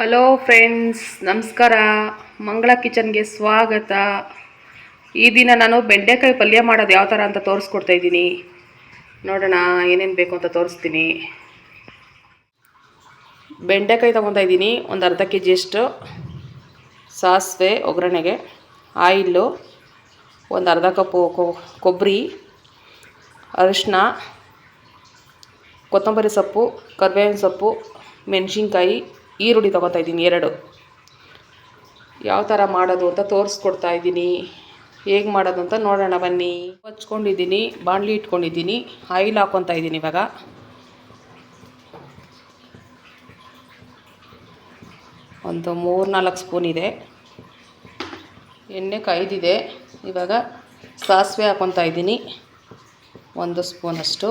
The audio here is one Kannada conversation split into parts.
ಹಲೋ ಫ್ರೆಂಡ್ಸ್ ನಮಸ್ಕಾರ. ಮಂಗಳ ಕಿಚನ್ಗೆ ಸ್ವಾಗತ. ಈ ದಿನ ನಾನು ಬೆಂಡೆಕಾಯಿ ಪಲ್ಯ ಮಾಡೋದು ಯಾವ ಥರ ಅಂತ ತೋರಿಸ್ಕೊಡ್ತಾ ಇದ್ದೀನಿ. ನೋಡೋಣ ಏನೇನು ಬೇಕು ಅಂತ ತೋರಿಸ್ತೀನಿ. ಬೆಂಡೆಕಾಯಿ ತೊಗೊತಾ ಇದ್ದೀನಿ. ಒಂದು ಅರ್ಧ ಕೆ ಜಿಯಷ್ಟು ಸಾಸಿವೆ, ಒಗ್ಗರಣೆಗೆ. ಆಯಿಲ್ಲು ಒಂದು ಅರ್ಧ ಕಪ್ಪು ಕೊಬ್ಬರಿ. ಅರಿಶಿನ ಕೊತ್ತಂಬರಿ ಸೊಪ್ಪು, ಕರಿಬೇವಿನ ಸೊಪ್ಪು, ಮೆಣಸಿನ್ಕಾಯಿ. ಈರುಳ್ಳಿ ತೊಗೋತಾ ಇದ್ದೀನಿ ಎರಡು. ಯಾವ ಥರ ಮಾಡೋದು ಅಂತ ತೋರಿಸ್ಕೊಡ್ತಾ ಇದ್ದೀನಿ. ಹೇಗೆ ಮಾಡೋದು ಅಂತ ನೋಡೋಣ ಬನ್ನಿ. ಹಚ್ಕೊಂಡಿದ್ದೀನಿ ಬಾಣಲಿ ಇಟ್ಕೊಂಡಿದ್ದೀನಿ, ಆಯಿಲ್ ಹಾಕ್ಕೊತಾ ಇದ್ದೀನಿ ಇವಾಗ. ಒಂದು ಮೂರು ನಾಲ್ಕು ಸ್ಪೂನ್ ಇದೆ. ಎಣ್ಣೆ ಕಾಯ್ದಿದೆ. ಇವಾಗ ಸಾಸಿವೆ ಹಾಕ್ಕೊತಾ ಇದ್ದೀನಿ. ಒಂದು ಸ್ಪೂನಷ್ಟು.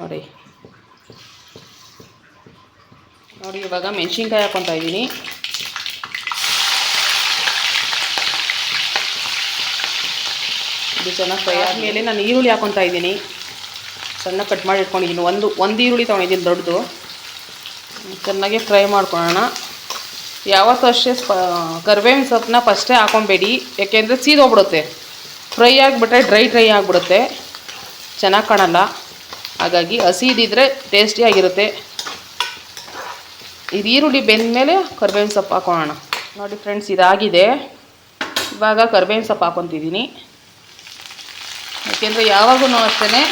ನೋಡಿ. ನೋಡಿ, ಇವಾಗ ಮೆಣಸಿನ್ಕಾಯಿ ಹಾಕ್ಕೊತಾ ಇದ್ದೀನಿ. ಇದು ಚೆನ್ನಾಗಿ ಫ್ರೈ ಆದಮೇಲೆ ನಾನು ಈರುಳ್ಳಿ ಹಾಕ್ಕೊತಾ ಇದ್ದೀನಿ. ಸಣ್ಣ ಕಟ್ ಮಾಡಿ ಇಟ್ಕೊಂಡಿದ್ದೀನಿ. ಒಂದು ಒಂದು ಈರುಳ್ಳಿ ತೊಗೊಂಡಿದ್ದೀನಿ ದೊಡ್ಡದು. ಚೆನ್ನಾಗಿ ಫ್ರೈ ಮಾಡ್ಕೊಳ್ಳೋಣ. ಯಾವತ್ತೂ ಅಷ್ಟೇ ಕರ್ಬೇವಿನ ಸೊಪ್ಪನ್ನ ಫಸ್ಟೇ ಹಾಕೊಬೇಡಿ. ಯಾಕೆಂದರೆ ಸೀದೋಗ್ಬಿಡುತ್ತೆ ಫ್ರೈ ಆಗಿಬಿಟ್ರೆ ಡ್ರೈ ಡ್ರೈ ಆಗಿಬಿಡುತ್ತೆ. ಚೆನ್ನಾಗಿ ಕಾಣಲ್ಲ. ಹಾಗಾಗಿ ಹಸಿದಿದ್ರೆ ಟೇಸ್ಟಿಯಾಗಿರುತ್ತೆ ಇದು ಈರುಳ್ಳಿ ಬೆಂದಮೇಲೆ ಕರ್ಬೇವಿನ ಸೊಪ್ಪು ಹಾಕೋಣ. ನೋಡಿ ಫ್ರೆಂಡ್ಸ್, ಇದಾಗಿದೆ. ಇವಾಗ ಕರ್ಬೇವಿನ ಸೊಪ್ಪು ಹಾಕೊತಿದ್ದೀನಿ. ಯಾಕೆಂದರೆ ಯಾವಾಗೂ ಅಷ್ಟೇ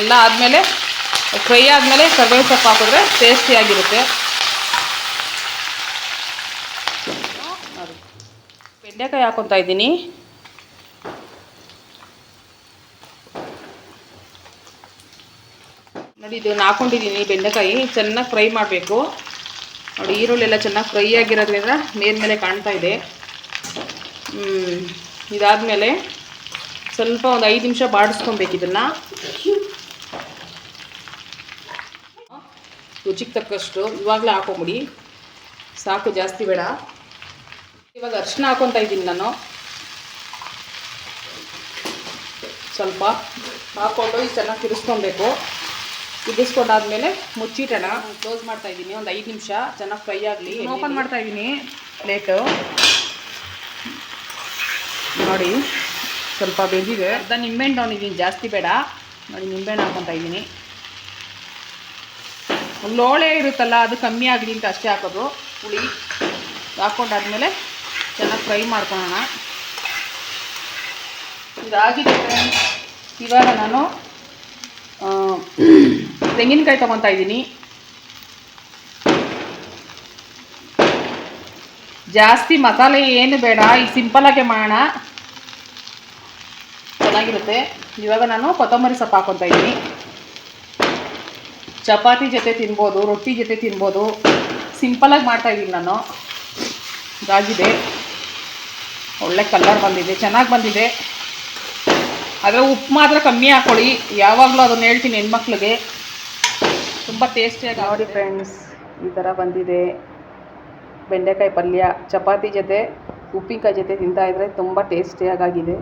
ಎಲ್ಲ ಆದಮೇಲೆ, ಫ್ರೈ ಆದಮೇಲೆ ಕರ್ಬೇವಿನ ಸೊಪ್ಪು ಹಾಕಿದ್ರೆ ಟೇಸ್ಟಿಯಾಗಿರುತ್ತೆ ಬೆಂಡೆಕಾಯಿ ಹಾಕೊತಾ ಇದ್ದೀನಿ. ನೋಡಿ, ಇದನ್ನು ಹಾಕೊಂಡಿದ್ದೀನಿ ಬೆಂಡೆಕಾಯಿ. ಚೆನ್ನಾಗಿ ಫ್ರೈ ಮಾಡಬೇಕು. ನೋಡಿ ಈರುಳ್ಳಿ ಎಲ್ಲ ಚೆನ್ನಾಗಿ ಫ್ರೈ ಆಗಿರೋದ್ರಿಂದ ಮೇಲ್ಮೇಲೆ ಕಾಣ್ತಾ ಇದೆ. ಇದಾದಮೇಲೆ ಸ್ವಲ್ಪ ಒಂದು ಐದು ನಿಮಿಷ ಬಾಡಿಸ್ಕೊಬೇಕು ಇದನ್ನು. ರುಚಿಗೆ ತಕ್ಕಷ್ಟು ಇವಾಗಲೇ ಹಾಕೊಂಬಿಡಿ. ಸಾಕು, ಜಾಸ್ತಿ ಬೇಡ. ಇವಾಗ ಅರ್ಶಿನ ಹಾಕೊತಾ ಇದ್ದೀನಿ ನಾನು. ಸ್ವಲ್ಪ ಈಗ ಚೆನ್ನಾಗಿ ತಿರ್ಸ್ಕೊಬೇಕು. ಕುದಿಸ್ಕೊಂಡಾದ್ಮೇಲೆ ಮುಚ್ಚಿಟೋಣ ಕ್ಲೋಸ್ ಮಾಡ್ತಾ ಇದ್ದೀನಿ ಒಂದು ಐದು ನಿಮಿಷ. ಚೆನ್ನಾಗಿ ಫ್ರೈ ಆಗಲಿ. ಓಪನ್ ಮಾಡ್ತಾ ಇದ್ದೀನಿ. ಪ್ಲೇಟು ನೋಡಿ ಸ್ವಲ್ಪ ಬೆಂದಿದೆ. ಅರ್ಧ ನಿಂಬೆಹಣ್ಣು ಅವನಿದ್ದೀನಿ ಜಾಸ್ತಿ ಬೇಡ. ನೋಡಿ ನಿಂಬೆಹಣ್ಣು ಹಾಕೊತಾ ಇದ್ದೀನಿ. ಲೋಳೆ ಇರುತ್ತಲ್ಲ ಅದು ಕಮ್ಮಿ ಆಗಲಿ ಅಂತ ಅಷ್ಟೇ ಹಾಕೋದು. ಹುಳಿ ಹಾಕೊಂಡಾದ್ಮೇಲೆ ಚೆನ್ನಾಗಿ ಫ್ರೈ ಮಾಡ್ಕೊಳೋಣ. ಇದಾಗಿದೆ ಫ್ರೆಂಡ್ಸ್ ಇವಾಗ ನಾನು ತೆಂಗಿನಕಾಯಿ ತಗೊತಾ ಇದ್ದೀನಿ. ಜಾಸ್ತಿ ಮಸಾಲೆ ಏನು ಬೇಡ ಈ ಸಿಂಪಲಾಗೆ ಮಾಡೋಣ. ಚೆನ್ನಾಗಿರುತ್ತೆ. ಇವಾಗ ನಾನು ಕೊತ್ತಂಬರಿ ಸೊಪ್ಪು ಹಾಕೊತಾ ಇದ್ದೀನಿ. ಚಪಾತಿ ಜೊತೆ ತಿನ್ಬೋದು, ರೊಟ್ಟಿ ಜೊತೆ ತಿನ್ಬೋದು. ಸಿಂಪಲಾಗಿ ಮಾಡ್ತಾ ಇದ್ದೀನಿ ನಾನು. ಇದಾಗಿದೆ. ಒಳ್ಳೆ ಕಲರ್ ಬಂದಿದೆ. ಚೆನ್ನಾಗಿ ಬಂದಿದೆ. ಆದರೆ ಉಪ್ಪು ಮಾತ್ರ ಕಮ್ಮಿ ಹಾಕ್ಕೊಳ್ಳಿ ಯಾವಾಗಲೂ ಅದನ್ನು ಹೇಳ್ತೀನಿ ಹೆಣ್ಮಕ್ಳಿಗೆ. ತುಂಬ ಟೇಸ್ಟಿಯಾಗಿ ನೋಡಿ ಫ್ರೆಂಡ್ಸ್ ಈ ಥರ ಬಂದಿದೆ. ಬೆಂಡೆಕಾಯಿ ಪಲ್ಯ ಚಪಾತಿ ಜೊತೆ ಉಪ್ಪಿನಕಾಯಿ ಜೊತೆ ತಿಂತಾ ಇದ್ರೆ ತುಂಬ ಟೇಸ್ಟಿಯಾಗಿದೆ